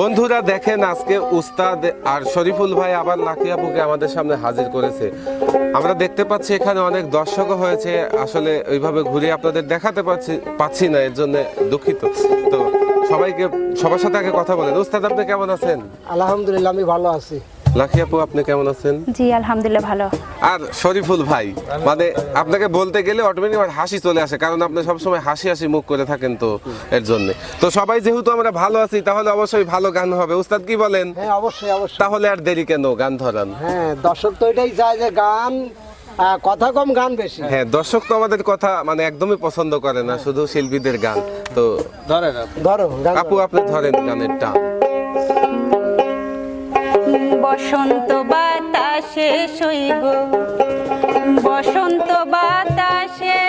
বন্ধুরা, দেখেন আজকে উস্তাদ আর শরীফুল ভাই আবার লাকি আপুকে আমাদের সামনে হাজির করেছে। আমরা দেখতে পাচ্ছি এখানে অনেক দর্শকও হয়েছে। আসলে ওইভাবে ঘুরে আপনাদের দেখাতে পাচ্ছি পাচ্ছি না, এর জন্য দুঃখিত। তো সবাইকে, সবার সাথে আগে কথা বলেন। উস্তাদ, আপনি কেমন আছেন? আলহামদুলিল্লাহ, আমি ভালো আছি। লাকি আপু আপনি কেমন আছেন? জি আলহামদুলিল্লাহ ভালো। আর শরীফুল ভাই মানে আপনাকে বলতে গেলে অটোমেটিক আমার হাসি চলে আসে কারণ আপনি সবসময় হাসি হাসি মুখ করে থাকেন তো এর জন্য। তো সবাই যেহেতু আমরা ভালো আছি তাহলে অবশ্যই ভালো গান হবে। উস্তাদ কি বলেন? হ্যাঁ অবশ্যই অবশ্যই। তাহলে আর দেরি কেন গান ধরান? হ্যাঁ দর্শক তো এটাই চায় যে গান কথা কম গান বেশি। হ্যাঁ দর্শক তো আমাদের কথা মানে একদমই পছন্দ করে না শুধু শিল্পীদের গান। তো ধরো আপু আপনি ধরেন গানের টান। বসন্ত বাতাসে শৈব বসন্ত বাতাসে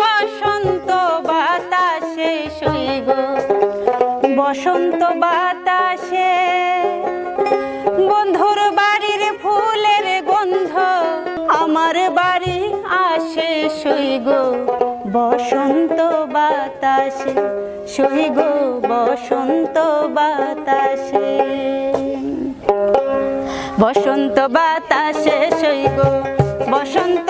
বসন্ত বাতাসে শৈব বসন্ত বাতাসে, বন্ধুর বাড়ির ফুলের গন্ধ আমার বাড়ি আসে শৈগ বসন্ত বাতাসে শৈগ বসন্ত বাতাসে। বসন্ত বাতাসে সইব বসন্ত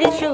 Görüşürüz.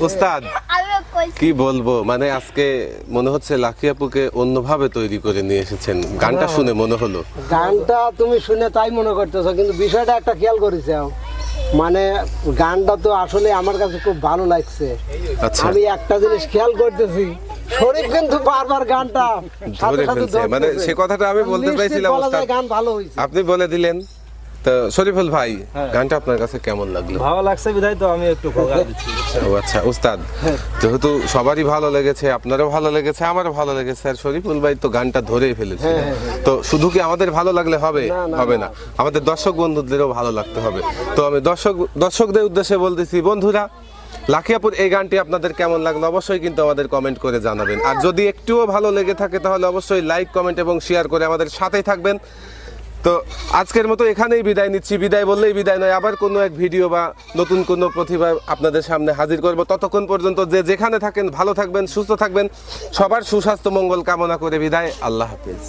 বাহ উস্তাদ কি বলব? মানে আজকে মনে হচ্ছে লাকি আপুকে অন্যভাবে তৈরি করে নিয়ে এসেছেন। গানটা শুনে মনে হলো। গানটা তুমি শুনে তাই মনে করতেছো কিন্তু বিষয়টা একটা খেয়াল করেছে মানে গানটা তো আসলে আমার কাছে খুব ভালো লাগছে। আচ্ছা। আমি একটা জিনিস খেয়াল করতেছি শরীফ কিন্তু বারবার গানটা মানে সে কথাটা আমি বলতে চাইছিলাম। গান ভালো হয়েছে। আপনি বলে দিলেন। তো শরীফুল ভাই গানটা আপনার কাছে কেমন লাগল? ভালো লাগছে বিধায় তো আমি একটু ও আচ্ছা উস্তাদ যেহেতু সবারই ভালো লেগেছে আপনারও ভালো লেগেছে আমারও ভালো লেগেছে আর শরীফুল ভাই তো গানটা ধরেই ফেলেছে। তো শুধু কি আমাদের ভালো লাগলে হবে? হবে না। আমাদের দর্শক বন্ধুদেরও ভালো লাগতে হবে। তো আমি দর্শক দর্শকদের উদ্দেশ্যে বলতেছি বন্ধুরা লাখিয়াপুর এই গানটি আপনাদের কেমন লাগল অবশ্যই কিন্তু আমাদের কমেন্ট করে জানাবেন। আর যদি একটুও ভালো লেগে থাকে তাহলে অবশ্যই লাইক কমেন্ট এবং শেয়ার করে আমাদের সাথেই থাকবেন। তো আজকের মতো এখানেই বিদায় নিচ্ছি। বিদায় বললেই বিদায় নয়, আবার কোনো এক ভিডিও বা নতুন কোনো প্রতিভা আপনাদের সামনে হাজির করব। ততক্ষণ পর্যন্ত যে যেখানে থাকেন, ভালো থাকবেন, সুস্থ থাকবেন। সবার সুস্বাস্থ্য, মঙ্গল কামনা করে বিদায়। আল্লাহ হাফিজ।